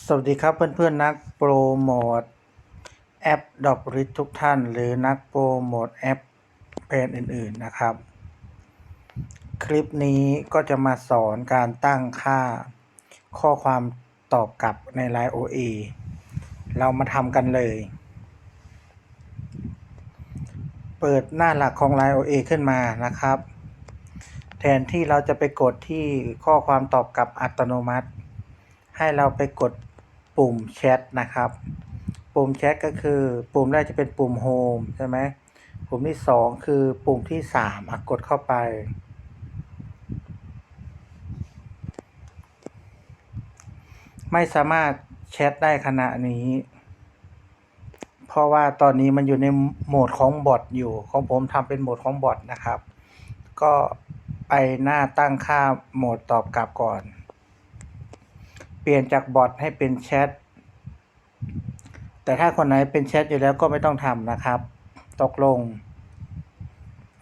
สวัสดีครับเพื่อนๆนักโปรโมทแอปดอกริทุกท่าน หรือนักโปรโมทแอปแบรนด์อื่นๆนะครับ คลิปนี้ก็จะมาสอนการตั้งค่าข้อความตอบกลับใน Line OA เรามาทำกันเลย เปิดหน้าหลักของ Line OA ขึ้นมานะครับ แทนที่เราจะไปกดที่ข้อความตอบกลับอัตโนมัติให้เราไปกด ปุ่มแชทนะครับ ปุ่มแชทก็คือ ปุ่มแรกจะเป็นปุ่มโฮมใช่ไหมปุ่มที่สองคือปุ่มที่สามกดเข้าไป ไม่สามารถแชทได้ขณะนี้ เพราะว่าตอนนี้มันอยู่ในโหมดของบอทอยู่ของผมทำเป็นโหมดของบอทนะครับ ก็ไปหน้าตั้งค่าโหมดตอบกลับก่อน เปลี่ยนจากบอทให้เป็นแชท แต่ถ้าคนไหนเป็นแชทอยู่แล้วก็ไม่ต้องทำนะครับ ตกลง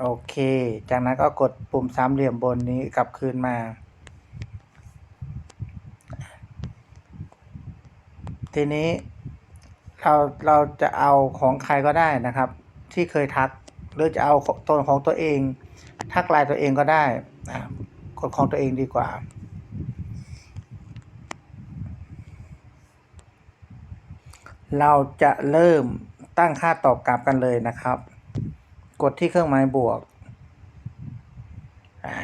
โอเค จากนั้นก็กดปุ่มสามเหลี่ยมบนนี้กลับคืนมา ทีนี้เราเราจะเอาของใครก็ได้นะครับ ที่เคยทัก หรือจะเอาตัวของตัวเอง ทักไลน์ตัวเองก็ได้อะกดของตัวเองดีกว่า เราจะเริ่มตั้งค่าตอบกลับกันเลยนะครับ กดที่เครื่องหมายบวก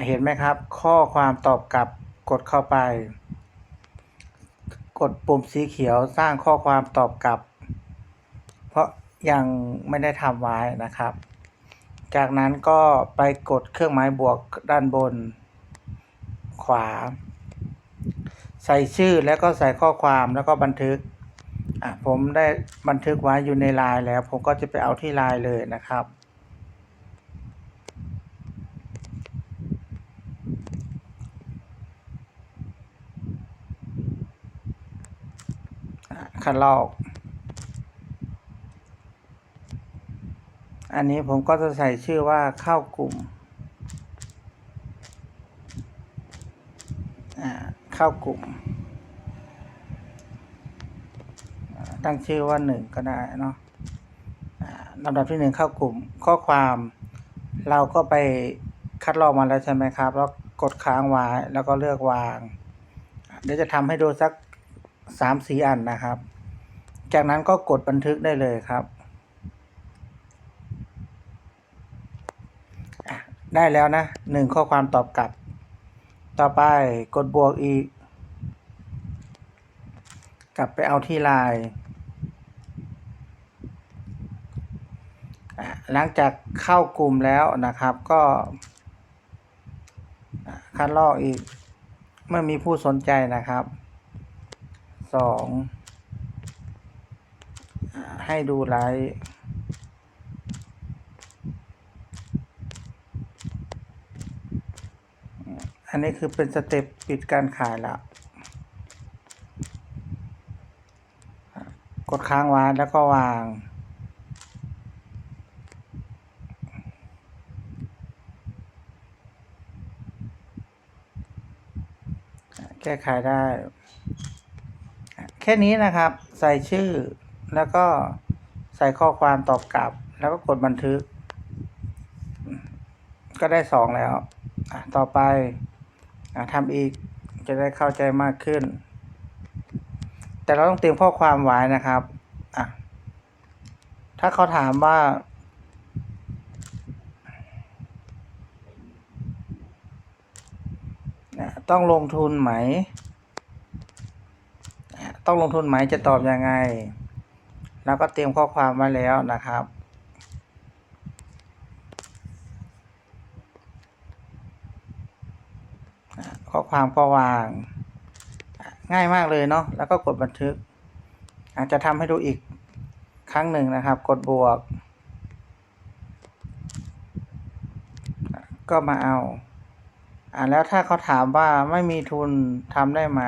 เห็นไหมครับ ข้อความตอบกลับกดเข้าไป กดปุ่มสีเขียวสร้างข้อความตอบกลับ เพราะยังไม่ได้ทำไว้นะครับ จากนั้นก็ไปกดเครื่องหมายบวกด้านบน ขวา ใส่ชื่อแล้วก็ใส่ข้อความแล้วก็บันทึก อะผมได้บันทึกไว้อยู่ในไลน์แล้ว ผมก็จะไปเอาที่ไลน์เลยนะครับ คัดลอก อันนี้ผมก็จะใส่ชื่อว่าเข้ากลุ่ม เข้ากลุ่ม ตั้งชื่อว่าหนึ่งก็ได้เนาะอ่าลำดับที่หนึ่งเข้ากลุ่มข้อความเราก็ไปคัดลอกมาแล้วใช่ไหมครับ แล้วกดค้างไว้แล้วก็เลือกวาง เดี๋ยวจะทำให้ดูสักสามสี่อันนะครับ จากนั้นก็กดบันทึกได้เลยครับ ได้แล้วนะหนึ่งข้อความตอบกลับ ต่อไปกดบวกอีก กลับไปเอาที่ไลน์อะ หลังจากเข้ากลุ่มแล้วนะครับก็คัดลอกอีกเมื่อมีผู้สนใจนะครับสองให้ดูไลฟ์อันนี้คือเป็นสเต็ปปิดการขายละกดค้างไว้แล้วก็วาง ก้ไขได้ แค่นี้นะครับ ใส่ชื่อ แล้วก็ใส่ข้อความตอบกลับ แล้วก็กดบันทึก ก็ได้สองแล้ว ต่อไปอทำอีกจะได้เข้าใจมากขึ้น แต่เราต้องเตรียมข้อความไว้นะครับ ถ้าเขาถามว่า อะ ต้องลงทุนไหม ต้องลงทุนไหมจะตอบยังไง แล้วก็เตรียมข้อความไว้แล้วนะครับ ข้อความก็วาง ง่ายมากเลยเนาะ แล้วก็กดบันทึก อาจจะทำให้ดูอีกครั้งหนึ่งนะครับ กดบวก ก็มาเอา อ่าแล้วถ้าเขาถามว่าไม่มีทุนทำได้ไหม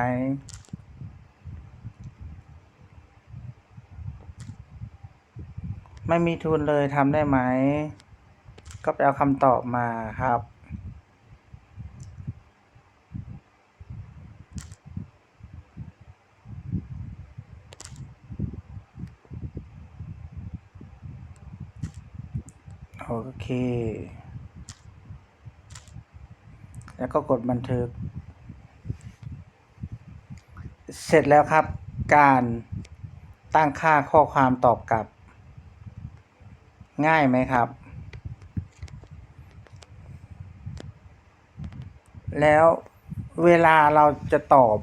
ไม่มีทุนเลยทำได้ไหม ก็ไปเอาคำตอบมาครับโอเค แล้วก็กดบันทึก เสร็จแล้วครับ การตั้งค่าข้อความตอบกลับ ง่ายไหมครับ แล้วเวลาเราจะตอบ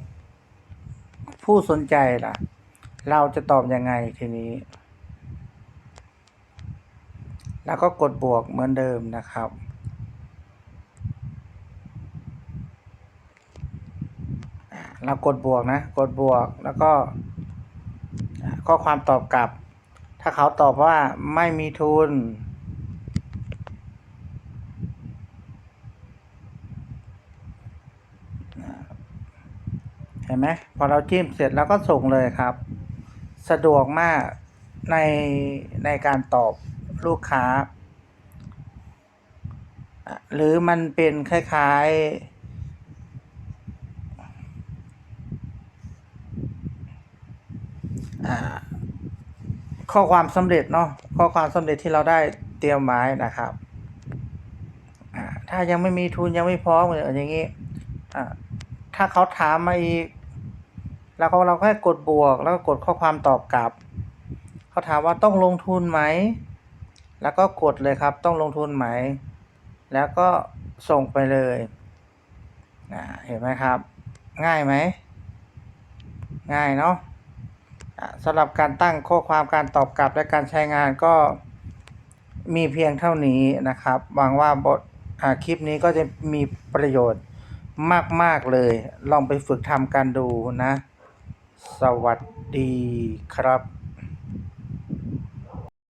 ผู้สนใจล่ะ เราจะตอบยังไงทีนี้ แล้วก็กดบวกเหมือนเดิมนะครับ อ่า เรากดบวกนะ กดบวกแล้วก็ข้อความตอบกลับ ถ้าเขาตอบว่าไม่มีทุน เห็นไหมพอเราจิ้มเสร็จแล้วก็ส่งเลยครับ สะดวกมากในในการตอบลูกค้า หรือมันเป็นคล้าย ๆอ่า ข้อความสำเร็จเนาะข้อความสำเร็จที่เราได้เตรียมไว้นะครับถ้ายังไม่มีทุนยังไม่พร้อมหรืออย่างนี้ถ้าเขาถามมาอีก แล้วก็เราแค่กดบวก แล้วก็กดข้อความตอบกลับ เขาถามว่าต้องลงทุนไหม แล้วก็กดเลยครับ ต้องลงทุนไหม แล้วก็ส่งไปเลยเห็นไหมครับ ง่ายไหม ง่ายเนาะ สำหรับการตั้งข้อความการตอบกลับและการใช้งานก็มีเพียงเท่านี้นะครับหวังว่าบทคลิปนี้ก็จะมีประโยชน์มาก ๆ เลย ลองไปฝึกทำกันดูนะ สวัสดีครับ